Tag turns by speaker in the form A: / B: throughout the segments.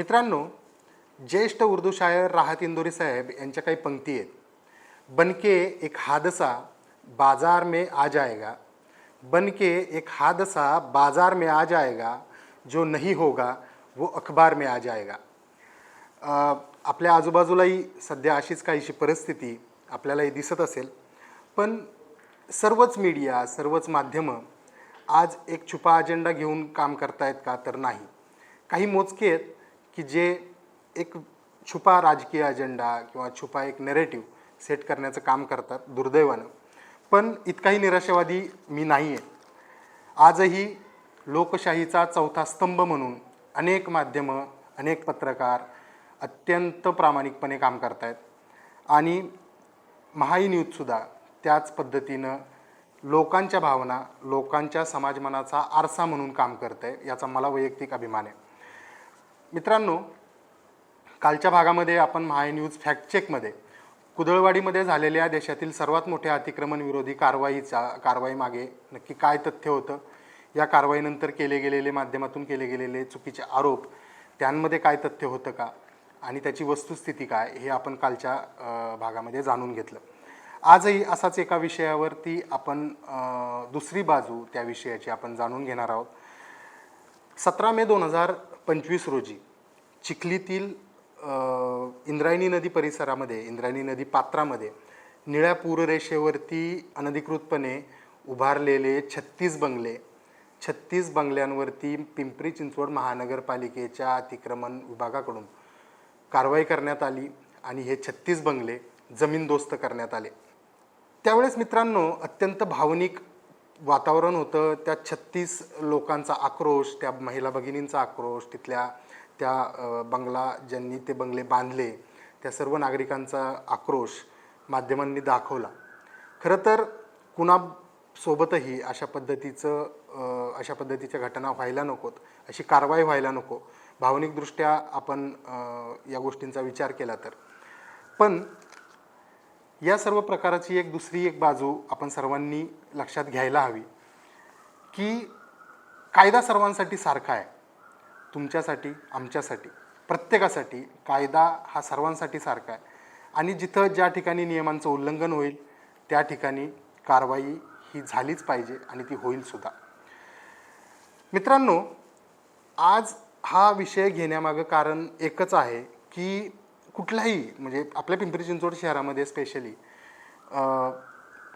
A: मित्रांनो ज्येष्ठ उर्दू शायर राहत इंदोरी साहेब यांच्या काही पंक्ती आहेत. बनके एक हादसा बाजार में आ जाएगा. बनके एक हादसा बाजार में आ जाएगा. जो नहीं होगा वो अखबार में आ जाएगा. आपल्या आजूबाजूलाही सध्या अशीच काहीशी परिस्थिती आपल्यालाही दिसत असेल. पण सर्वच मीडिया सर्वच माध्यमं आज एक छुपा अजेंडा घेऊन काम करतायत का तर नाही. काही मोजके आहेत की जे एक छुपा राजकीय अजेंडा किंवा छुपा एक नेरेटिव्ह सेट करण्याचं काम करतात दुर्दैवानं. पण इतकाही निराशावादी मी नाही आहे आजही लोकशाहीचा चौथा स्तंभ म्हणून अनेक माध्यमं अनेक पत्रकार अत्यंत प्रामाणिकपणे काम करतायत. आणि महाई न्यूजसुद्धा त्याच पद्धतीनं लोकांच्या भावना लोकांच्या समाजमनाचा आरसा म्हणून काम करत आहे याचा मला वैयक्तिक अभिमान आहे. मित्रांनो कालच्या भागामध्ये आपण महाय न्यूज फॅक्ट चेकमध्ये कुदळवाडीमध्ये झालेल्या देशातील सर्वात मोठ्या अतिक्रमण विरोधी कारवाईचा कारवाईमागे नक्की काय तथ्य होतं या कारवाईनंतर केले गेलेले माध्यमातून केले गेलेले चुकीचे आरोप त्यांमध्ये काय तथ्य होतं का आणि त्याची वस्तुस्थिती काय हे आपण कालच्या भागामध्ये जाणून घेतलं. आजही असाच एका विषयावरती आपण दुसरी बाजू त्या विषयाची आपण जाणून घेणार आहोत. सतरा मे दोन हजार पंचवीस रोजी चिखलीतील इंद्रायणी नदी परिसरामध्ये इंद्रायणी नदी पात्रामध्ये निळ्या पूररेषेवरती अनधिकृतपणे उभारलेले छत्तीस बंगले छत्तीस बंगल्यांवरती पिंपरी चिंचवड महानगरपालिकेच्या अतिक्रमण विभागाकडून कारवाई करण्यात आली आणि हे छत्तीस बंगले जमीनदोस्त करण्यात आले. त्यावेळेस मित्रांनो अत्यंत भावनिक वातावरण होतं त्या छत्तीस लोकांचा आक्रोश त्या महिला भगिनींचा आक्रोश तिथल्या त्या बंगला ज्यांनी ते बंगले बांधले त्या सर्व नागरिकांचा आक्रोश माध्यमांनी दाखवला. खरं तर कुणासोबतही अशा पद्धतीचं अशा पद्धतीच्या घटना व्हायला नकोत. अशी कारवाई व्हायला नको. भावनिकदृष्ट्या आपण या गोष्टींचा विचार केला तर. पण या सर्व प्रकाराची एक दुसरी एक बाजू आपण सर्वांनी लक्षात घ्यायला हवी की कायदा सर्वांसाठी सारखा आहे. तुमच्यासाठी आमच्यासाठी प्रत्येकासाठी कायदा हा सर्वांसाठी सारखा आहे. आणि जिथं ज्या ठिकाणी नियमांचं उल्लंघन होईल त्या ठिकाणी कारवाई ही झालीच पाहिजे आणि ती होईलसुद्धा मित्रांनो आज हा विषय घेण्यामागं कारण एकच आहे की कुठलाही म्हणजे आपल्या पिंपरी चिंचवड शहरामध्ये स्पेशली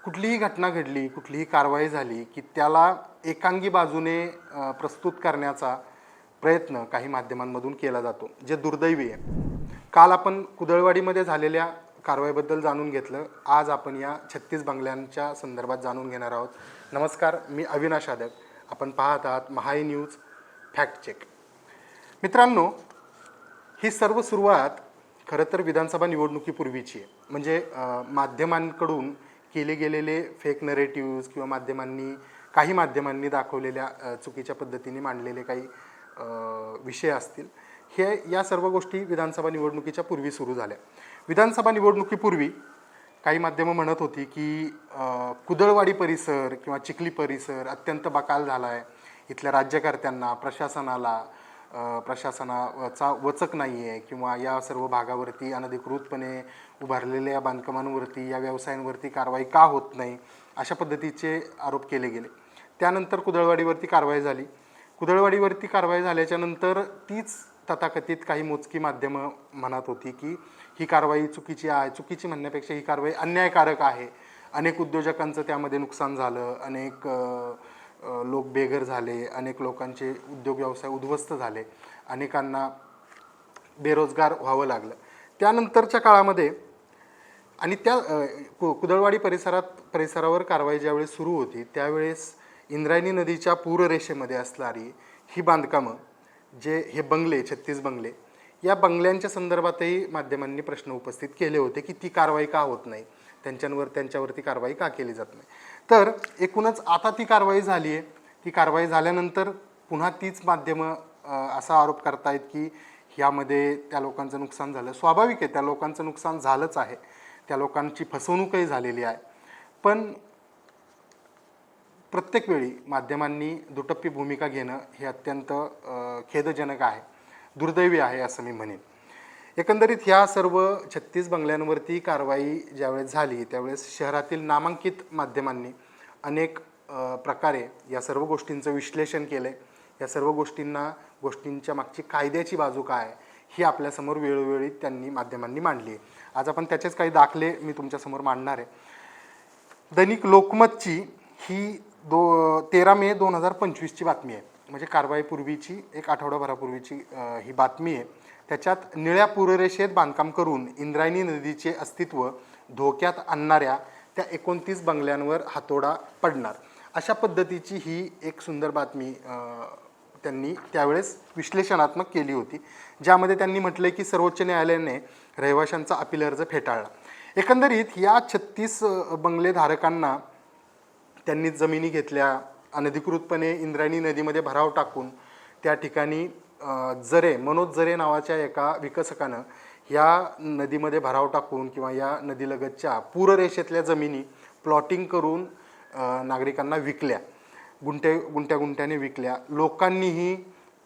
A: कुठलीही घटना घडली कुठलीही कारवाई झाली की त्याला एकांगी बाजूने प्रस्तुत करण्याचा प्रयत्न काही माध्यमांमधून केला जातो जे दुर्दैवी आहे. काल आपण कुदळवाडीमध्ये झालेल्या कारवाईबद्दल जाणून घेतलं. आज आपण या छत्तीस बंगल्यांच्या संदर्भात जाणून घेणार आहोत. नमस्कार मी अविनाश आदक. आपण पाहत आहात महाई न्यूज फॅक्ट चेक. मित्रांनो ही सर्व सुरुवात खरं तर विधानसभा निवडणुकीपूर्वीची आहे. म्हणजे माध्यमांकडून केले गेलेले फेक नरेटिव्ज किंवा माध्यमांनी काही माध्यमांनी दाखवलेल्या चुकीच्या पद्धतीने मांडलेले काही विषय असतील. हे या सर्व गोष्टी विधानसभा निवडणुकीच्या पूर्वी सुरू झाल्या. विधानसभा निवडणुकीपूर्वी काही माध्यमं म्हणत होती की कुदळवाडी परिसर किंवा चिखली परिसर अत्यंत बकाल झाला आहे इथल्या राज्यकर्त्यांना प्रशासनाला प्रशासनाचा वचक नाही आहे किंवा या सर्व भागावरती अनधिकृतपणे उभारलेल्या बांधकामांवरती या व्यवसायांवरती कारवाई का होत नाही अशा पद्धतीचे आरोप केले गेले. त्यानंतर कुदळवाडीवरती कारवाई झाली. कुदळवाडीवरती कारवाई झाल्याच्यानंतर तीच तथाकथित काही मोजकी माध्यमं म्हणत होती की ही कारवाई चुकीची आहे चुकीची म्हणण्यापेक्षा ही कारवाई अन्यायकारक आहे. अनेक उद्योजकांचं त्यामध्ये नुकसान झालं अनेक लोक बेघर झाले अनेक लोकांचे उद्योग व्यवसाय उद्ध्वस्त झाले अनेकांना बेरोजगार व्हावं लागलं. त्यानंतरच्या काळामध्ये आणि त्या कु कुदळवाडी परिसरात परिसरावर कारवाई ज्यावेळेस सुरू होती त्यावेळेस इंद्रायणी नदीच्या पूररेषेमध्ये असणारी ही बांधकामं जे हे बंगले छत्तीस बंगले या बंगल्यांच्या संदर्भातही माध्यमांनी प्रश्न उपस्थित केले होते की ती कारवाई का होत नाही? त्यांच्यावर त्यांच्यावरती कारवाई का केली जात नाही? तर एकूणच आता ती कारवाई झाली आहे. ती कारवाई झाल्यानंतर पुन्हा तीच माध्यमं असा आरोप करतायत की ह्यामध्ये त्या लोकांचं नुकसान झालं. स्वाभाविक आहे त्या लोकांचं नुकसान झालंच आहे. त्या लोकांची फसवणूकही झालेली आहे. पण प्रत्येक वेळी माध्यमांनी दुटप्पी भूमिका घेणं हे अत्यंत खेदजनक आहे दुर्दैवी आहे असं मी म्हणेन. एकंदरीत ह्या सर्व छत्तीस बंगल्यांवरती कारवाई ज्यावेळेस झाली त्यावेळेस शहरातील नामांकित माध्यमांनी अनेक प्रकारे या सर्व गोष्टींचं विश्लेषण केलं आहे या सर्व गोष्टींना गोष्टींच्या मागची कायद्याची बाजू काय ही आपल्यासमोर वेळोवेळी त्यांनी माध्यमांनी मांडली आहे. आज आपण त्याचेच काही दाखले मी तुमच्यासमोर मांडणार आहे. दैनिक लोकमतची ही दो तेरा मे दोन हजार पंचवीसची बातमी आहे. म्हणजे कारवाईपूर्वीची एक आठवडाभरापूर्वीची ही बातमी आहे. त्याच्यात निळ्या पूररेषेत बांधकाम करून इंद्रायणी नदीचे अस्तित्व धोक्यात आणणाऱ्या त्या एकोणतीस बंगल्यांवर हातोडा पडणार. अशा पद्धतीची ही एक सुंदर बातमी त्यांनी त्यावेळेस विश्लेषणात्मक केली होती ज्यामध्ये त्यांनी म्हटलंय की सर्वोच्च न्यायालयाने रहिवाशांचा अपील अर्ज फेटाळला. एकंदरीत या छत्तीस बंगलेधारकांना त्यांनी जमिनी घेतल्या अनधिकृतपणे इंद्रायणी नदीमध्ये भराव टाकून त्या ठिकाणी जरे मनोज जरे नावाच्या एका विकसकानं या नदीमध्ये भराव टाकून किंवा या नदीलगतच्या पूररेषेतल्या जमिनी प्लॉटिंग करून नागरिकांना विकल्या. गुंठे गुंट्या गुंट्याने विकल्या. लोकांनीही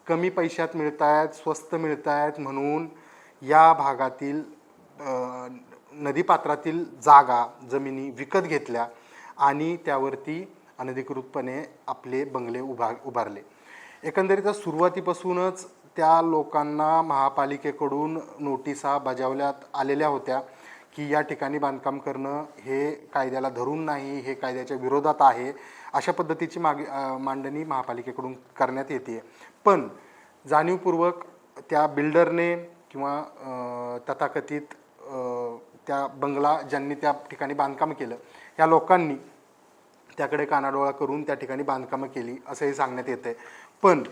A: कमी पैशात मिळत आहेत स्वस्त मिळत आहेत म्हणून या भागातील नदीपात्रातील जागा जमिनी विकत घेतल्या आणि त्यावरती अनधिकृतपणे आपले बंगले उभा उभारले. एकंदरीत सुरुवातीपासूनच त्या लोकांना महापालिकेकडून नोटिसा बजावल्यात आलेल्या होत्या की या ठिकाणी बांधकाम करणं हे कायद्याला धरून नाही हे कायद्याच्या विरोधात आहे अशा पद्धतीची माग मांडणी महापालिकेकडून करण्यात येते. पण जाणीवपूर्वक त्या बिल्डरने किंवा तथाकथित त्या बंगला ज्यांनी त्या ठिकाणी बांधकाम केलं या लोकांनी त्याकडे कानाडोळा करून त्या ठिकाणी बांधकामं केली असंही सांगण्यात येतं आहे पण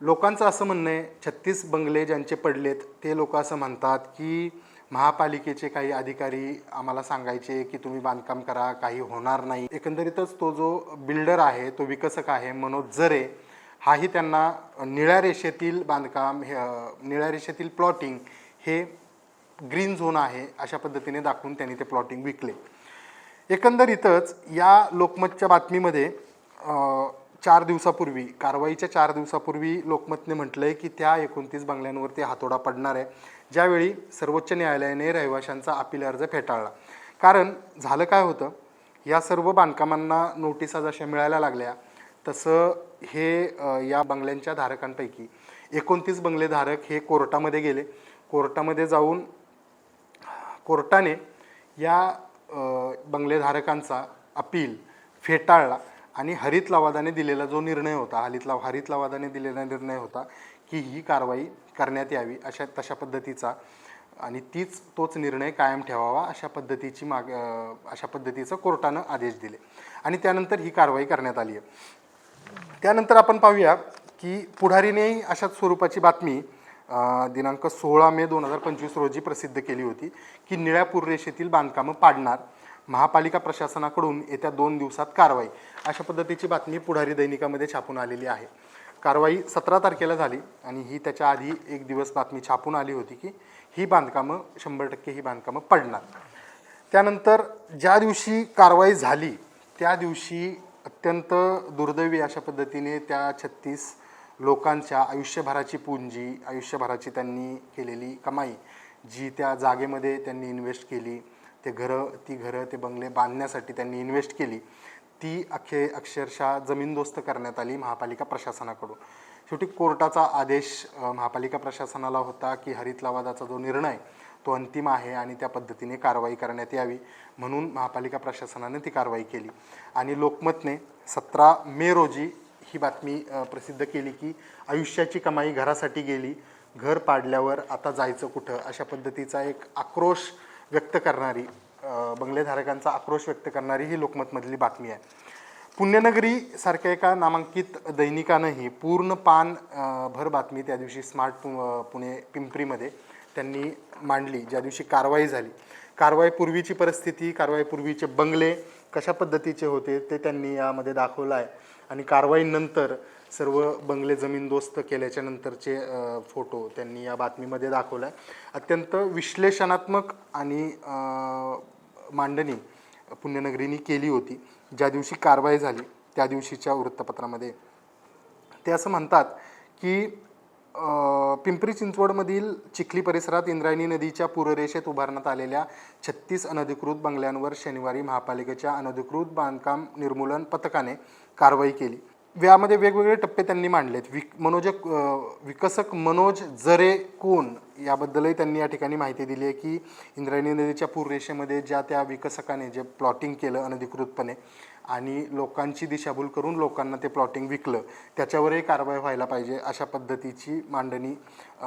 A: लोकांचं असं म्हणणं आहे छत्तीस बंगले ज्यांचे पडलेत ते लोक असं म्हणतात की महापालिकेचे काही अधिकारी आम्हाला सांगायचे की तुम्ही बांधकाम करा काही होणार नाही. एकंदरीतच तो जो बिल्डर आहे तो विकसक आहे मनोज जरे हाही त्यांना निळ्या रेषेतील बांधकाम हे निळ्या रेषेतील प्लॉटिंग हे ग्रीन झोन आहे अशा पद्धतीने दाखवून त्यांनी ते प्लॉटिंग विकले. एकंदरीतच या लोकमतच्या बातमीमध्ये चार दिवसापूर्वी कारवाईच्या चार दिवसापूर्वी लोकमतने म्हटलं आहे की त्या एकोणतीस बंगल्यांवरती हातोडा पडणार आहे. ज्यावेळी सर्वोच्च न्यायालयाने रहिवाशांचा अपील अर्ज फेटाळला. कारण झालं काय होतं? या सर्व बांधकामांना नोटिसा जशा मिळायला लागल्या तसं हे या बंगल्यांच्या धारकांपैकी एकोणतीस बंगलेधारक हे कोर्टामध्ये गेले. कोर्टामध्ये जाऊन कोर्टाने या बंगलेधारकांचा अपील फेटाळला. आणि हरित लवादाने दिलेला जो निर्णय होता हरित लव हरित लवादाने दिलेला निर्णय होता की ही कारवाई करण्यात यावी अशा तशा पद्धतीचा. आणि तीच तोच निर्णय कायम ठेवावा अशा पद्धतीची माग अशा पद्धतीचं कोर्टानं आदेश दिले. आणि त्यानंतर ही कारवाई करण्यात आली आहे. त्यानंतर आपण पाहूया की पुढारीनेही अशाच स्वरूपाची बातमी दिनांक सोळा मे दोन हजार पंचवीस रोजी प्रसिद्ध केली होती की निळ्या पूररेषेतील बांधकामं पाडणार. महापालिका प्रशासनाकडून येत्या दोन दिवसात कारवाई. अशा पद्धतीची बातमी पुढारी दैनिकामध्ये छापून आलेली आहे. कारवाई सतरा तारखेला झाली आणि ही त्याच्या आधी एक दिवस बातमी छापून आली होती की ही बांधकामं शंभर टक्के ही बांधकामं पडणार. त्यानंतर ज्या दिवशी कारवाई झाली त्या दिवशी अत्यंत दुर्दैवी अशा पद्धतीने त्या छत्तीस लोकांच्या आयुष्यभराची पुंजी आयुष्यभराची त्यांनी केलेली कमाई जी त्या जागेमध्ये त्यांनी इन्व्हेस्ट केली ते घरं ती घरं ते बंगले बांधण्यासाठी त्यांनी इन्व्हेस्ट केली. ती अखे अक्षरशः जमीनदोस्त करण्यात आली महापालिका प्रशासनाकडून. शेवटी कोर्टाचा आदेश महापालिका प्रशासनाला होता की हरित लवादाचा जो निर्णय तो अंतिम आहे आणि त्या पद्धतीने कारवाई करण्यात यावी. म्हणून महापालिका प्रशासनाने ती कारवाई केली. आणि लोकमतने सतरा मे रोजी ही बातमी प्रसिद्ध केली की आयुष्याची कमाई घरासाठी गेली. घर पाडल्यावर आता जायचं कुठं? अशा पद्धतीचा एक आक्रोश व्यक्त करणारी बंगलेधारकांचा आक्रोश व्यक्त करणारी ही लोकमतमधली बातमी आहे. पुण्यनगरी सारख्या एका नामांकित दैनिकानंही पूर्ण पान भर बातमी त्या दिवशी स्मार्ट पु पुणे पिंपरीमध्ये त्यांनी मांडली ज्या दिवशी कारवाई झाली. कारवाईपूर्वीची परिस्थिती कारवाईपूर्वीचे बंगले कशा पद्धतीचे होते ते त्यांनी यामध्ये दाखवलं आहे. आणि कारवाईनंतर सर्व बंगले जमीनदोस्त केल्याच्या नंतरचे फोटो त्यांनी या बातमीमध्ये दाखवला आहे अत्यंत विश्लेषणात्मक आणि मांडणी पुण्यनगरीने केली होती. ज्या दिवशी कारवाई झाली त्या दिवशीच्या वृत्तपत्रामध्ये. ते असं म्हणतात की पिंपरी चिंचवडमधील चिखली परिसरात इंद्रायणी नदीच्या पूररेषेत उभारण्यात आलेल्या छत्तीस अनधिकृत बंगल्यांवर शनिवारी महापालिकेच्या अनधिकृत बांधकाम निर्मूलन पथकाने कारवाई केली. यामध्ये वेगवेगळे टप्पे त्यांनी मांडलेत. विक मनोज विकसक मनोज जरे कोण? याबद्दलही त्यांनी या ठिकाणी माहिती दिली आहे की इंद्रायणी नदीच्या पूररेषेमध्ये ज्या त्या विकसकाने जे प्लॉटिंग केलं अनधिकृतपणे आणि लोकांची दिशाभूल करून लोकांना ते प्लॉटिंग विकलं त्याच्यावरही कारवाई व्हायला पाहिजे अशा पद्धतीची मांडणी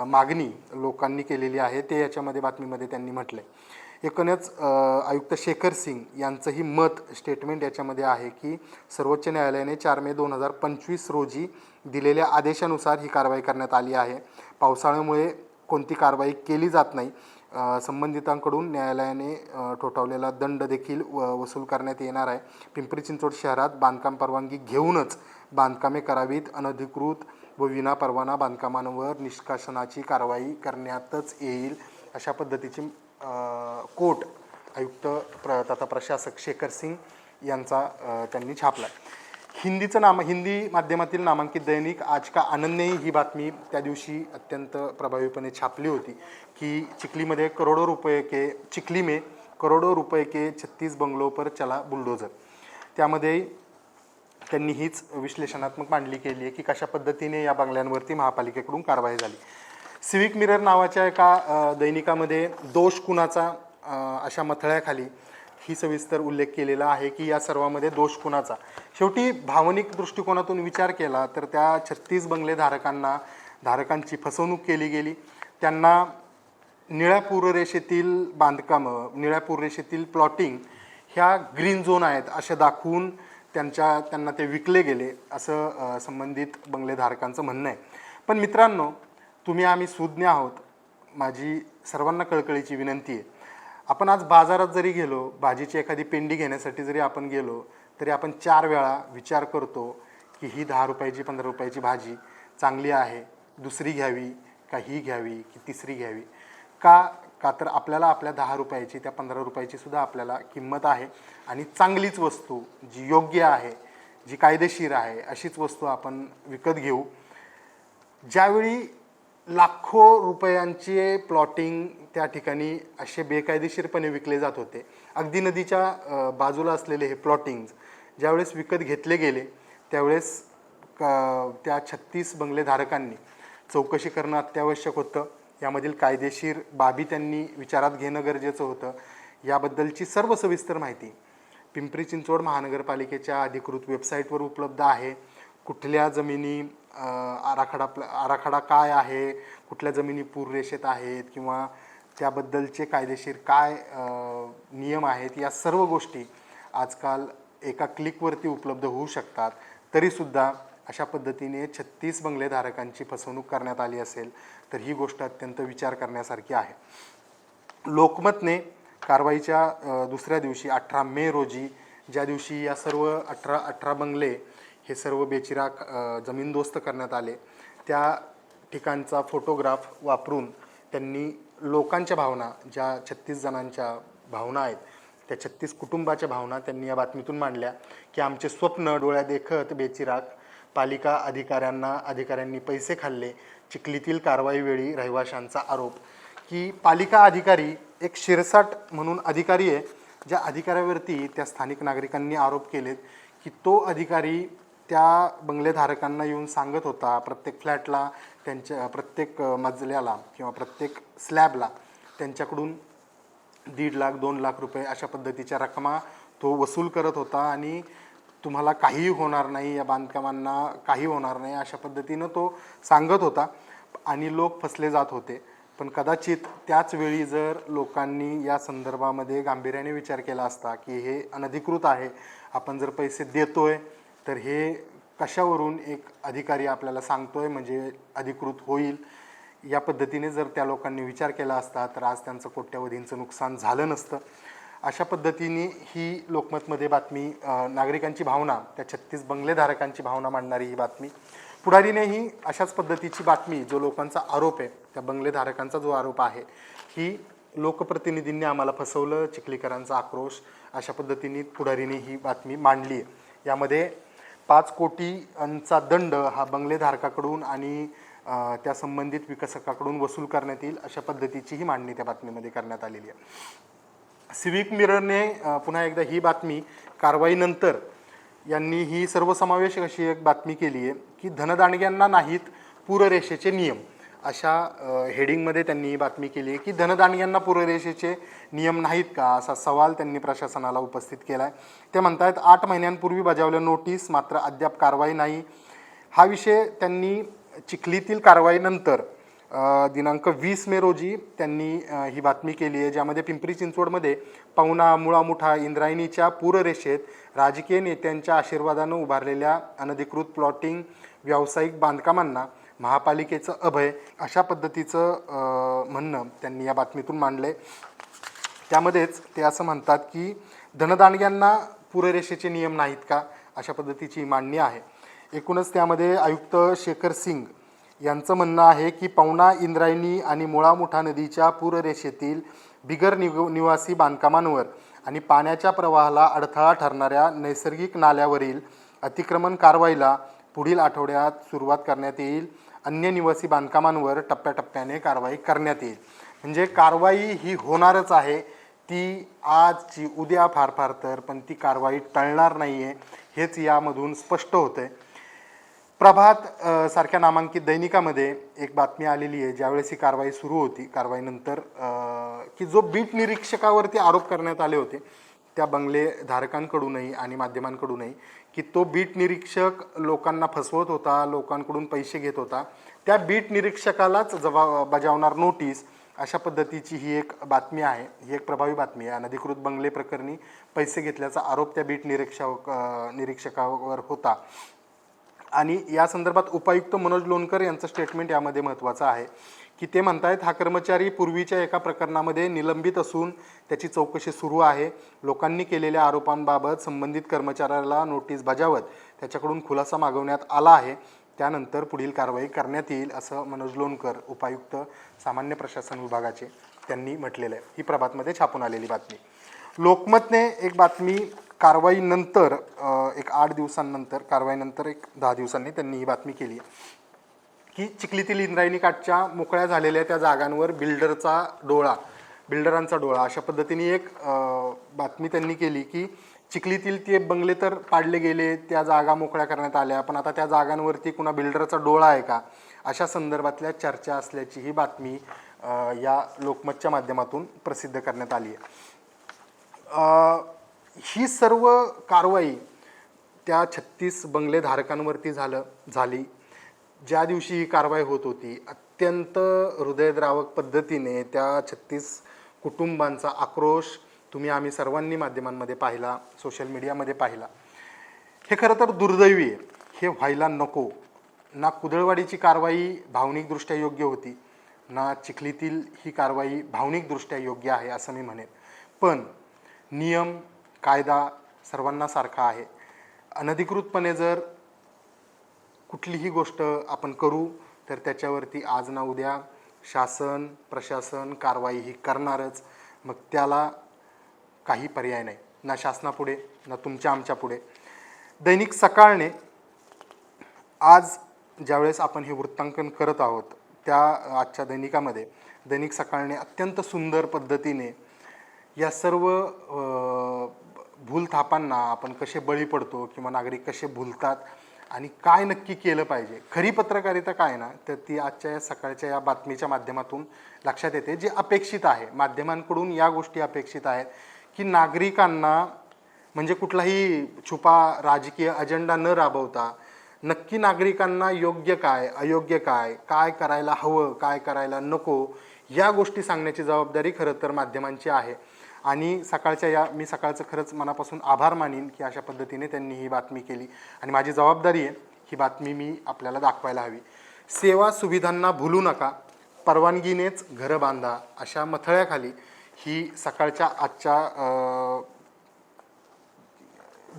A: मागणी लोकांनी केलेली आहे. ते याच्यामध्ये बातमीमध्ये त्यांनी म्हटलं आहे एकूणच आयुक्त शेखर सिंग यांचंही मत स्टेटमेंट याच्यामध्ये आहे की सर्वोच्च न्यायालयाने चार मे दोन हजार पंचवीस रोजी दिलेल्या आदेशानुसार ही कारवाई करण्यात आली आहे. पावसाळ्यामुळे कोणती कारवाई केली जात नाही. संबंधितांकडून न्यायालयाने ठोठावलेला दंड देखील व वसूल करण्यात येणार आहे. पिंपरी चिंचवड शहरात बांधकाम परवानगी घेऊनच बांधकामे करावीत. अनधिकृत व विना परवाना बांधकामांवर निष्कासनाची कारवाई करण्यातच येईल अशा पद्धतीची कोट आयुक्त प्र तथा प्रशासक शेखर सिंग यांचा त्यांनी छापला. हिंदीचं नाम हिंदी माध्यमातील नामांकित दैनिक आज का आनंदनेही ही बातमी त्या दिवशी अत्यंत प्रभावीपणे छापली होती की चिखलीमध्ये करोडो रुपये के चिखली में करोडो रुपये के छत्तीस बंगलों पर चला बुलडोजर त्यामध्ये त्यांनी हीच विश्लेषणात्मक मांडणी केली आहे की कशा पद्धतीने या बंगल्यांवरती महापालिकेकडून कारवाई झाली. सिविक मिरर नावाच्या एका दैनिकामध्ये दोष कुणाचा अशा मथळ्याखाली ही सविस्तर उल्लेख केलेला आहे की या सर्वामध्ये दोष कुणाचा. शेवटी भावनिक दृष्टिकोनातून विचार केला तर त्या छत्तीस बंगले धारकांना धारकांची फसवणूक केली गेली. त्यांना निळ्या पूररेषेतील बांधकामं निळ्या पूररेषेतील प्लॉटिंग ह्या ग्रीन झोन आहेत असे दाखवून त्यांच्या त्यांना ते विकले गेले असं संबंधित बंगलेधारकांचं म्हणणं आहे. पण मित्रांनो तुम्ही आम्ही सुज्ञ आहोत. माझी सर्वांना कळकळीची विनंती आहे. आपण आज बाजारात जरी गेलो भाजीची एखादी पेंडी घेण्यासाठी जरी आपण गेलो तरी आपण चार वेळा विचार करतो की ही दहा रुपयाची पंधरा रुपयाची भाजी चांगली आहे. दुसरी घ्यावी का ही घ्यावी की तिसरी घ्यावी? का का तर आपल्याला आपल्या दहा रुपयाची त्या पंधरा रुपयाची सुद्धा आपल्याला किंमत आहे. आणि चांगलीच वस्तू जी योग्य आहे जी कायदेशीर आहे अशीच वस्तू आपण विकत घेऊ. ज्यावेळी लाखो रुपयांचे प्लॉटिंग त्या ठिकाणी असे बेकायदेशीरपणे विकले जात होते. अगदी नदीच्या बाजूला असलेले हे प्लॉटिंग्ज ज्यावेळेस विकत घेतले गेले त्यावेळेस क- त्या छत्तीस बंगलेधारकांनी चौकशी करणं अत्यावश्यक होतं. यामधील कायदेशीर बाबी त्यांनी विचारात घेणं गरजेचं होतं. याबद्दलची सर्व सविस्तर माहिती पिंपरी चिंचवड महानगरपालिकेच्या अधिकृत वेबसाईटवर उपलब्ध आहे. कुठल्या जमिनी आराखडा प्ल- आराखडा काय आहे? कुठल्या जमिनी पूररेषेत आहेत? किंवा त्याबद्दलचे कायदेशीर काय नियम आहेत? या सर्व गोष्टी आजकाल एका क्लिकवरती उपलब्ध होऊ शकतात. तरीसुद्धा अशा पद्धतीने छत्तीस बंगलेधारकांची फसवणूक करण्यात आली असेल तर ही गोष्ट अत्यंत विचार करण्यासारखी आहे. लोकमतने कारवाईच्या दुसऱ्या दिवशी अठरा मे रोजी ज्या दिवशी या सर्व अठरा अठरा बंगले हे सर्व बेचिराग जमीनदोस्त करण्यात आले. त्या ठिकाणचा फोटोग्राफ वापरून त्यांनी लोकांच्या भावना ज्या छत्तीस जणांच्या भावना आहेत त्या छत्तीस कुटुंबाच्या भावना त्यांनी या बातमीतून मांडल्या की आमचे स्वप्न डोळ्या देखत बेचिराग पालिका अधिकाऱ्यांना अधिकाऱ्यांनी पैसे खाल्ले चिखलीतील कारवाईवेळी रहिवाशांचा आरोप की पालिका अधिकारी एक शिरसाट म्हणून अधिकारी आहे ज्या अधिकाऱ्यावरती त्या स्थानिक नागरिकांनी आरोप केलेत की तो अधिकारी त्या बंगलेधारकांना येऊन सांगत होता प्रत्येक फ्लॅटला त्यांच्या प्रत्येक मजल्याला किंवा प्रत्येक स्लॅबला त्यांच्याकडून दीड लाख दोन लाख रुपये अशा पद्धतीच्या रकमा तो वसूल करत होता आणि तुम्हाला काहीही होणार नाही या बांधकामांना काही होणार नाही अशा पद्धतीनं तो सांगत होता आणि लोक फसले जात होते. पण कदाचित त्याच वेळी जर लोकांनी या संदर्भामध्ये गांभीर्याने विचार केला असता की हे अनधिकृत आहे आपण जर पैसे देतोय तर हे कशावरून एक अधिकारी आपल्याला सांगतोय म्हणजे अधिकृत होईल? या पद्धतीने जर त्या लोकांनी विचार केला असता तर आज त्यांचं कोट्यवधींचं नुकसान झालं नसतं. अशा पद्धतीने ही लोकमतमध्ये बातमी नागरिकांची भावना त्या छत्तीस बंगलेधारकांची भावना मांडणारी ही बातमी पुढारीनेही अशाच पद्धतीची बातमी जो लोकांचा आरोप आहे त्या बंगलेधारकांचा जो आरोप आहे ही लोकप्रतिनिधींनी आम्हाला फसवलं चिखलीकरांचा आक्रोश अशा पद्धतीने पुढारीने ही बातमी मांडली आहे. यामध्ये पाच कोटींचा दंड हा बंगलेधारकाकडून आणि त्या संबंधित विकसकाकडून वसूल करण्यात येईल अशा पद्धतीची ही मांडणी त्या बातमीमध्ये करण्यात आलेली आहे. सिविक मिररने पुन्हा एकदा ही बातमी कारवाईनंतर यांनी ही सर्वसमावेशक अशी एक बातमी केली आहे की धनदांडग्यांना नाहीत पूररेषेचे नियम. अशा हेडिंगमध्ये त्यांनी ही बातमी केली आहे की धनदांडग्यांना पूर्वदेशेचे नियम नाहीत का असा सवाल त्यांनी प्रशासनाला उपस्थित केला आहे ते म्हणतायत आठ महिन्यांपूर्वी बजावल्या नोटीस मात्र अद्याप कारवाई नाही. हा विषय त्यांनी चिखलीतील कारवाईनंतर दिनांक वीस मे रोजी त्यांनी ही बातमी केली आहे ज्यामध्ये पिंपरी चिंचवडमध्ये पाहुणा मुळामुठा इंद्रायणीच्या पूररेषेत राजकीय नेत्यांच्या आशीर्वादानं उभारलेल्या अनधिकृत प्लॉटिंग व्यावसायिक बांधकामांना महापालिकेचं अभय अशा पद्धतीचं म्हणणं त्यांनी या बातमीतून मांडले त्यामध्येच ते असं म्हणतात की धनदानग्यांना पूररेषेचे नियम नाहीत का? अशा पद्धतीची मांडणी आहे. एकूणच त्यामध्ये आयुक्त शेखर सिंग यांचं म्हणणं आहे की पवना इंद्रायणी आणि मुळामुठा नदीच्या पूररेषेतील बिगर निव निवासी बांधकामांवर आणि पाण्याच्या प्रवाहाला अडथळा ठरणाऱ्या नैसर्गिक नाल्यावरील अतिक्रमण कारवाईला पुढील आठवड्यात सुरुवात करण्यात येईल. अन्य निवासी बांधकामांवर टप्प्याटप्प्याने कारवाई करण्यात येईल. म्हणजे कारवाई ही होणारच आहे. ती आजची उद्या फार फार तर पण ती कारवाई टळणार नाही आहे हेच यामधून स्पष्ट होतं आहे प्रभात सारख्या नामांकित दैनिकामध्ये एक बातमी आलेली आहे. ज्यावेळेस ही कारवाई सुरू होती कारवाईनंतर की जो बीट निरीक्षकावरती आरोप करण्यात आले होते त्या बंगले धारकांकडूनही आणि माध्यमांकडूनही की तो बीट निरीक्षक लोकांना फसवत होता लोकांकडून पैसे घेत होता त्या बीट निरीक्षकालाच जबा बजावणार नोटीस अशा पद्धतीची ही एक बातमी आहे. ही एक प्रभावी बातमी आहे. अनधिकृत बंगले प्रकरणी पैसे घेतल्याचा आरोप त्या बीट निरीक्षक निरीक्षकावर होता. आणि या संदर्भात उपायुक्त मनोज लोणकर यांचं स्टेटमेंट यामध्ये महत्त्वाचं आहे. की ते म्हणतायत हा कर्मचारी पूर्वीच्या एका प्रकरणामध्ये निलंबित असून त्याची चौकशी सुरू आहे. लोकांनी केलेल्या आरोपांबाबत संबंधित कर्मचाऱ्याला नोटीस बजावत त्याच्याकडून खुलासा मागवण्यात आला आहे. त्यानंतर पुढील कारवाई करण्यात येईल असं मनोज लोणकर उपायुक्त सामान्य प्रशासन विभागाचे त्यांनी म्हटलेलं आहे. ही प्रभातमध्ये छापून आलेली बातमी. लोकमतने एक बातमी कारवाईनंतर एक आठ दिवसांनंतर कारवाईनंतर एक दहा दिवसांनी त्यांनी ही बातमी केली की चिखलीतील इंद्रायणी काठच्या मोकळ्या झालेल्या त्या जागांवर बिल्डरचा डोळा बिल्डरांचा डोळा. अशा पद्धतीने एक बातमी त्यांनी केली की चिखलीतील ते बंगले तर पाडले गेले त्या जागा मोकळ्या करण्यात आल्या पण आता त्या जागांवरती कुणा बिल्डरचा डोळा आहे का? अशा संदर्भातल्या चर्चा असल्याची ही बातमी या लोकमतच्या माध्यमातून प्रसिद्ध करण्यात आली आहे. ही सर्व कारवाई त्या छत्तीस बंगले धारकांवरती झालं झाली. ज्या दिवशी ही कारवाई होत होती अत्यंत हृदयद्रावक पद्धतीने त्या छत्तीस कुटुंबांचा आक्रोश तुम्ही आम्ही सर्वांनी माध्यमांमध्ये पाहिला सोशल मीडियामध्ये पाहिला. हे खरं तर दुर्दैवी आहे. हे व्हायला नको. ना कुदळवाडीची कारवाई भावनिकदृष्ट्या योग्य होती ना चिखलीतील ही कारवाई भावनिकदृष्ट्या योग्य आहे असं मी म्हणेन. पण नियम कायदा सर्वांना सारखा आहे. अनधिकृतपणे जर कुठलीही गोष्ट आपण करू तर त्याच्यावरती आज ना उद्या शासन प्रशासन कारवाई ही करणारच. मग त्याला काही पर्याय नाही. ना शासनापुढे ना तुमच्या आमच्या पुढे. दैनिक सकाळने आज ज्यावेळेस आपण हे वृत्तांकन करत आहोत त्या आजच्या दैनिकामध्ये दैनिक सकाळने अत्यंत सुंदर पद्धतीने या सर्व भूलथापांना आपण कसे बळी पडतो किंवा नागरिक कसे भूलतात आणि काय नक्की केलं पाहिजे? खरी पत्रकारिता काय ना तर ती आजच्या या सकाळच्या या बातमीच्या माध्यमातून लक्षात येते जे अपेक्षित आहे. माध्यमांकडून या गोष्टी अपेक्षित आहेत की नागरिकांना म्हणजे कुठलाही छुपा राजकीय अजेंडा न राबवता नक्की नागरिकांना योग्य काय अयोग्य काय काय करायला हवं काय करायला नको या गोष्टी सांगण्याची जबाबदारी खरं तर माध्यमांची आहे. आणि सकाळच्या या मी सकाळचं खरंच मनापासून आभार मानीन की अशा पद्धतीने त्यांनी ही बातमी केली. आणि माझी जबाबदारी आहे ही बातमी मी आपल्याला दाखवायला हवी. सेवा सुविधांना भुलू नका परवानगीनेच घरं बांधा अशा मथळ्याखाली ही सकाळच्या आजच्या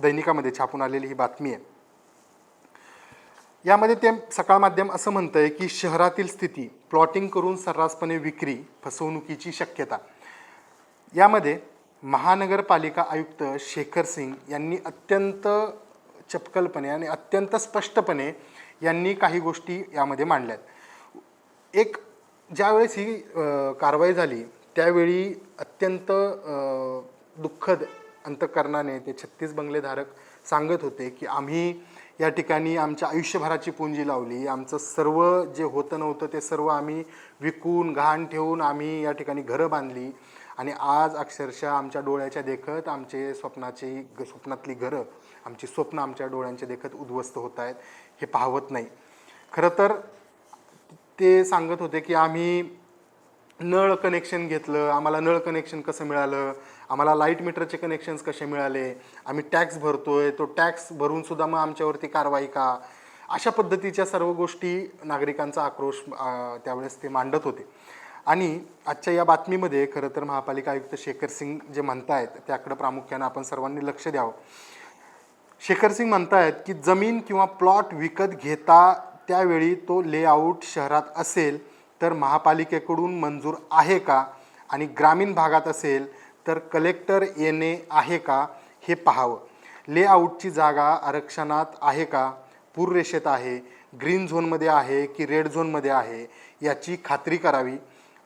A: दैनिकामध्ये छापून आलेली ही बातमी आहे. यामध्ये ते सकाळ माध्यम असं म्हणतं आहे की शहरातील स्थिती प्लॉटिंग करून सर्रासपणे विक्री फसवणुकीची शक्यता. यामध्ये महानगरपालिका आयुक्त शेखर सिंग यांनी अत्यंत चपकलपणे आणि अत्यंत स्पष्टपणे यांनी काही गोष्टी यामध्ये मांडल्यात एक ज्यावेळेस ही कारवाई झाली त्यावेळी अत्यंत दुःखद अंतकरणाने ते छत्तीस बंगलेधारक सांगत होते की आम्ही या ठिकाणी आमच्या आयुष्यभराची पुंजी लावली आमचं सर्व जे होतं नव्हतं ते सर्व आम्ही विकून घाण ठेवून आम्ही या ठिकाणी घरं बांधली. आणि आज अक्षरशः आमच्या डोळ्याच्या देखत आमचे स्वप्नाची ग- स्वप्नातली घरं आमची स्वप्न आमच्या डोळ्यांच्या देखत उद्ध्वस्त होत आहेत हे पाहवत नाही. खरं तर ते सांगत होते की आम्ही नळ कनेक्शन घेतलं आम्हाला नळ कनेक्शन कसं मिळालं आम्हाला लाइट मीटरचे कनेक्शन्स कसे मिळाले आम्ही टॅक्स भरतोय तो टॅक्स भरूनसुद्धा मग आमच्यावरती कारवाई का? अशा पद्धतीच्या सर्व गोष्टी नागरिकांचा आक्रोश त्यावेळेस ते मांडत होते. आणि आजच्या या बातमीमध्ये खरं तर महापालिका आयुक्त शेखर सिंग जे म्हणतायत त्याकडं प्रामुख्यानं आपण सर्वांनी लक्ष द्यावं. शेखर सिंग म्हणतायत की जमीन किंवा प्लॉट विकत घेता त्यावेळी तो लेआउट शहरात असेल तर महापालिकेकडून मंजूर आहे का? आणि ग्रामीण भागात असेल तर कलेक्टर येणे आहे का? हे पाहावं. लेआउटची जागा आरक्षणात आहे का? पूररेषेत आहे ग्रीन झोनमध्ये आहे की रेड झोनमध्ये आहे याची खात्री करावी.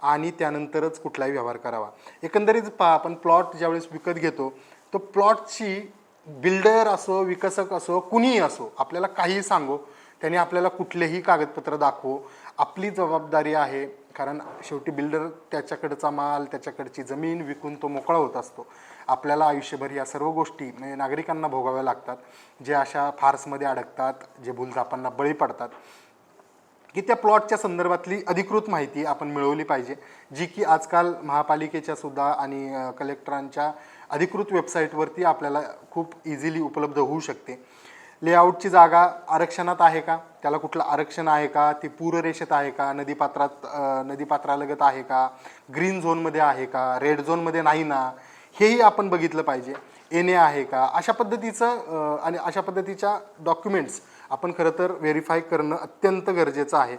A: आणि त्यानंतरच कुठलाही व्यवहार करावा. एकंदरीत पा आपण प्लॉट ज्यावेळेस विकत घेतो तो प्लॉटची बिल्डर असो विकसक असो कुणीही असो आपल्याला काहीही सांगो त्याने आपल्याला कुठलेही कागदपत्र दाखवो आपली जबाबदारी आहे कारण शेवटी बिल्डर त्याच्याकडचा माल त्याच्याकडची जमीन विकून तो मोकळा होत असतो. आपल्याला आयुष्यभर या सर्व गोष्टी म्हणजे नागरिकांना भोगाव्या लागतात जे अशा फार्समध्ये अडकतात जे भूलथापांना बळी पडतात की त्या प्लॉटच्या संदर्भातली अधिकृत माहिती आपण मिळवली पाहिजे जी की आजकाल महापालिकेच्या सुद्धा आणि कलेक्टरांच्या अधिकृत वेबसाईटवरती आपल्याला खूप इझिली उपलब्ध होऊ शकते. लेआउटची जागा आरक्षणात आहे का? त्याला कुठलं आरक्षण आहे का? ती पूररेषेत आहे का? नदीपात्रात नदीपात्रालगत आहे का? ग्रीन झोनमध्ये आहे का? रेड झोनमध्ये नाही ना? हेही आपण बघितलं पाहिजे. एन ए आहे का? अशा पद्धतीचं आणि अशा पद्धतीच्या डॉक्युमेंट्स आपण खरं तर व्हेरीफाय करणं अत्यंत गरजेचं आहे.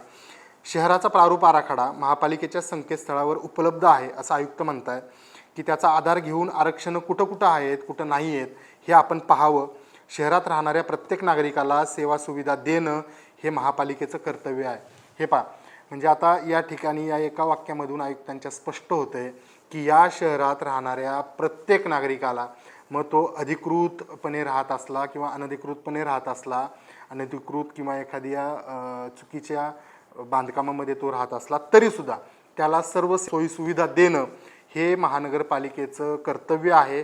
A: शहराचा प्रारूप आराखडा महापालिकेच्या संकेतस्थळावर उपलब्ध आहे असं आयुक्त म्हणत आहे की त्याचा आधार घेऊन आरक्षणं कुठं कुठं आहेत कुठं नाही आहेत हे आपण पाहावं. शहरात राहणाऱ्या प्रत्येक नागरिकाला सेवा सुविधा देणं हे महापालिकेचं कर्तव्य आहे. हे पहा म्हणजे आता या ठिकाणी या एका वाक्यामधून आयुक्तांच्या स्पष्ट होतं आहे की या शहरात राहणाऱ्या प्रत्येक नागरिकाला मग तो अधिकृतपणे राहत असला किंवा अनधिकृतपणे राहत असला अनधिकृत किंवा एखाद्या चुकीच्या बांधकामामध्ये तो राहत असला तरीसुद्धा त्याला सर्व सोयीसुविधा देणं हे महानगरपालिकेचं कर्तव्य आहे.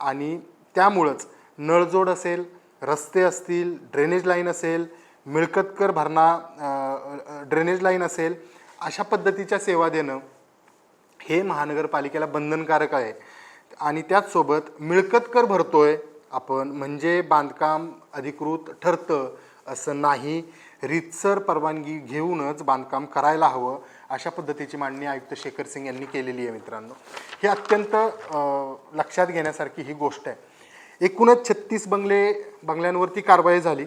A: आणि त्यामुळंच नळजोड असेल रस्ते असतील ड्रेनेज लाईन असेल मिळकतकर भरणा ड्रेनेज लाईन असेल अशा पद्धतीच्या सेवा देणं हे महानगरपालिकेला बंधनकारक आहे. आणि त्याचसोबत मिळकतकर भरतो भरतोय आपण म्हणजे बांधकाम अधिकृत ठरतं असं नाही. रीतसर परवानगी घेऊनच बांधकाम करायला हवं अशा पद्धतीची मांडणी आयुक्त शेखर सिंग यांनी केलेली आहे मित्रांनो. हे अत्यंत लक्षात घेण्यासारखी ही गोष्ट आहे. एकूणच छत्तीस बंगले बंगल्यांवरती कारवाई झाली.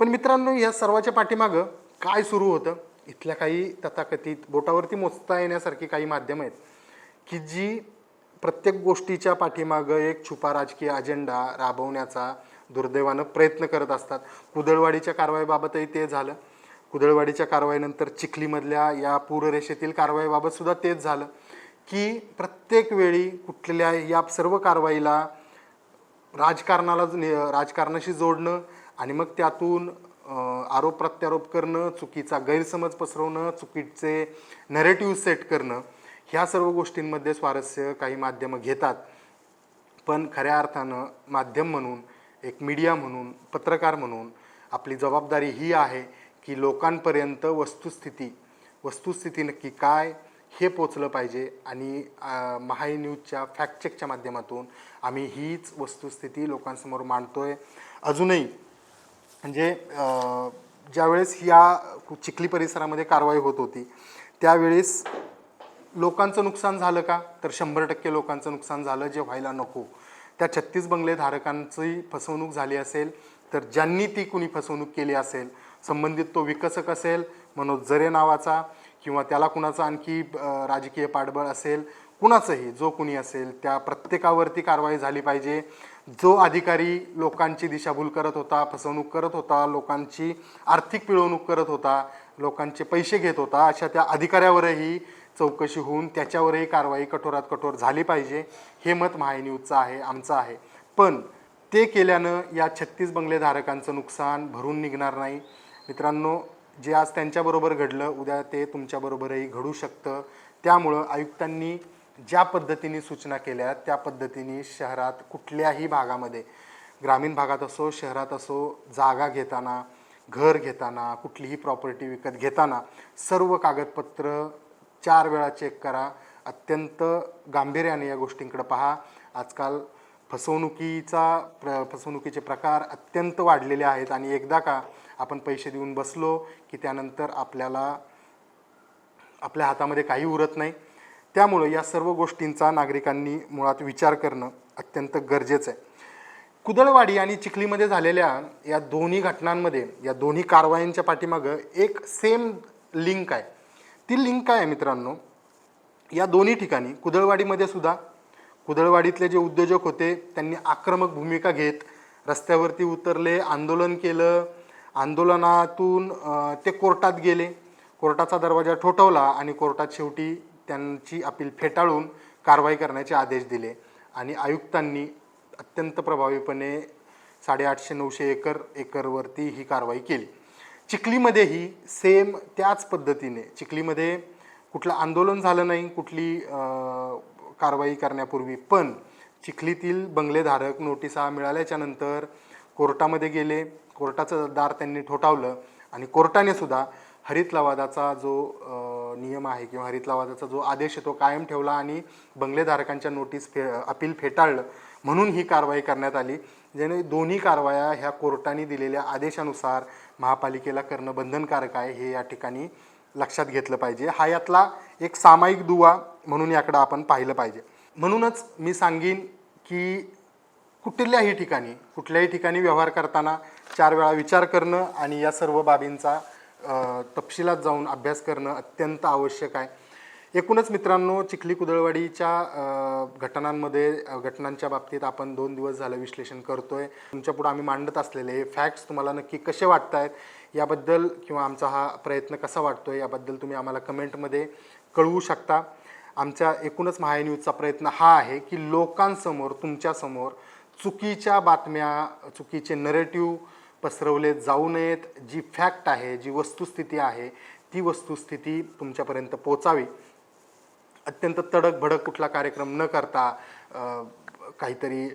A: पण मित्रांनो या सर्वाच्या पाठीमागं काय सुरू होतं? इथल्या काही तथाकथित बोटावरती मोजता येण्यासारखी काही माध्यमं आहेत की जी प्रत्येक गोष्टीच्या पाठीमागं एक छुपा राजकीय अजेंडा राबवण्याचा दुर्दैवानं प्रयत्न करत असतात. कुदळवाडीच्या कारवाईबाबतही ते झालं. कुदळवाडीच्या कारवाईनंतर चिखलीमधल्या या पूररेषेतील कारवाईबाबत सुद्धा तेच झालं. की प्रत्येक वेळी कुठल्या या सर्व कारवाईला राजकारणाला राजकारणाशी जोडणं आणि मग त्यातून आरोप प्रत्यारोप करणं चुकीचा गैरसमज पसरवणं चुकीचे नरेटिव्ह सेट करणं ह्या सर्व गोष्टींमध्ये स्वारस्य काही माध्यमं घेतात. पण खऱ्या अर्थानं माध्यम म्हणून एक मीडिया म्हणून पत्रकार म्हणून आपली जबाबदारी ही आहे की लोकांपर्यंत वस्तुस्थिती वस्तुस्थिती नक्की काय हे पोचलं पाहिजे आणि अं, महाई न्यूजच्या फॅक्टचेकच्या माध्यमातून आम्ही हीच वस्तुस्थिती लोकांसमोर मांडतो आहे अजूनही म्हणजे ज्यावेळेस या चिखली परिसरामध्ये कारवाई होत होती त्यावेळेस लोकांचं नुकसान झालं का? तर शंभर टक्के लोकांचं नुकसान झालं जे व्हायला नको. त्या छत्तीस बंगले धारकांची फसवणूक झाली असेल तर ज्यांनी ती कुणी फसवणूक केली असेल संबंधित तो विकसक असेल मनोज जरे नावाचा किंवा त्याला कुणाचं आणखी राजकीय पाठबळ असेल कुणाचंही जो कुणी असेल त्या प्रत्येकावरती कारवाई झाली पाहिजे. जो अधिकारी लोकांची दिशाभूल करत होता फसवणूक करत होता लोकांची आर्थिक पिळवणूक करत होता लोकांचे पैसे घेत होता अशा त्या अधिकाऱ्यावरही चौकशी होऊन त्याच्यावरही कारवाई कठोरात कठोर झाली पाहिजे. हे मत महायन्यूजचं आहे आमचं आहे. पण ते केल्यानं या छत्तीस बंगलेधारकांचं नुकसान भरून निघणार नाही. मित्रांनो जे आज त्यांच्याबरोबर घडलं उद्या ते तुमच्याबरोबरही घडू शकतं. त्यामुळं आयुक्तांनी ज्या पद्धतीने सूचना केल्या त्या पद्धतीने शहरात कुठल्याही भागामध्ये ग्रामीण भागात असो शहरात असो जागा घेताना घर घेताना कुठलीही प्रॉपर्टी विकत घेताना सर्व कागदपत्र चार वेळा चेक करा. अत्यंत गांभीर्याने या गोष्टींकडे पहा. आजकाल फसवणुकीचा प्र फसवणुकीचे प्रकार अत्यंत वाढलेले आहेत आणि एकदा का आपण पैसे देऊन बसलो की त्यानंतर आपल्याला आपल्या हातामध्ये काही उरत नाही. त्यामुळं या सर्व गोष्टींचा नागरिकांनी मुळात विचार करणं अत्यंत गरजेचं आहे. कुदळवाडी आणि चिखलीमध्ये झालेल्या या दोन्ही घटनांमध्ये या दोन्ही कारवायांच्या पाठीमागं एक सेम लिंक आहे. ती लिंक काय आहे मित्रांनो? या दोन्ही ठिकाणी कुदळवाडीमध्ये सुद्धा कुदळवाडीतले जे उद्योजक होते त्यांनी आक्रमक भूमिका घेत रस्त्यावरती उतरले आंदोलन केलं. आंदोलनातून ते कोर्टात गेले. कोर्टाचा दरवाजा ठोठवला आणि कोर्टात शेवटी त्यांची अपील फेटाळून कारवाई करण्याचे आदेश दिले. आणि आयुक्तांनी अत्यंत प्रभावीपणे साडेआठशे नऊशे एकर एकरवरती ही कारवाई केली. चिखलीमध्येही सेम त्याच पद्धतीने चिखलीमध्ये कुठलं आंदोलन झालं नाही कुठली कारवाई करण्यापूर्वी पण चिखलीतील बंगलेधारक नोटिसा मिळाल्याच्या नंतर कोर्टामध्ये गेले कोर्टाचं दार त्यांनी ठोठावलं आणि कोर्टाने सुद्धा हरित लवादाचा जो नियम आहे किंवा हरित लवादाचा जो आदेश आहे तो कायम ठेवला आणि बंगलेधारकांच्या नोटीस फे अपील फेटाळलं म्हणून ही कारवाई करण्यात आली. ज्याने दोन्ही कारवाया ह्या कोर्टाने दिलेल्या आदेशानुसार महापालिकेला करणं बंधनकारक आहे हे या ठिकाणी लक्षात घेतलं पाहिजे. हा यातला एक सामायिक दुवा म्हणून याकडं आपण पाहिलं पाहिजे. म्हणूनच मी सांगेन की कुठल्याही ठिकाणी कुठल्याही ठिकाणी व्यवहार करताना चार वेळा विचार करणं आणि या सर्व बाबींचा तपशिलात जाऊन अभ्यास करणं अत्यंत आवश्यक आहे. एकूणच मित्रांनो चिखली कुदळवाडीच्या घटनांमध्ये घटनांच्या बाबतीत आपण दोन दिवस झालं विश्लेषण करतोय. तुमच्यापुढे आम्ही मांडत असलेले फॅक्ट्स तुम्हाला नक्की कसे वाटत आहेत याबद्दल किंवा आमचा हा प्रयत्न कसा वाटतोय याबद्दल तुम्ही आम्हाला कमेंटमध्ये कळवू शकता. आमच्या एकूणच महाय न्यूजचा प्रयत्न हा आहे की लोकांसमोर तुमच्यासमोर चुकीच्या बातम्या चुकीचे नरेटिव्ह पसरवले जाऊ नयेत. जी फॅक्ट आहे जी वस्तुस्थिती आहे ती वस्तुस्थिती तुमच्यापर्यंत पोचावी. अत्यंत तडक भडक कुठला कार्यक्रम न करता काहीतरी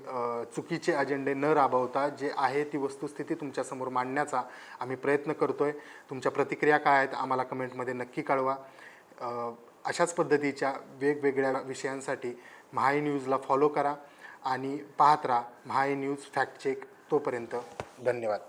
A: चुकीचे अजेंडे न राबवता जे आहे ती वस्तुस्थिती तुमच्यासमोर मांडण्याचा आम्ही प्रयत्न करतो आहे तुमच्या प्रतिक्रिया काय आहेत आम्हाला कमेंटमध्ये नक्की कळवा. अशाच पद्धतीच्या वेगवेगळ्या विषयांसाठी महाई न्यूजला फॉलो करा आणि पाहत राहा महाई न्यूज फॅक्ट चेक तोपर्यंत धन्यवाद.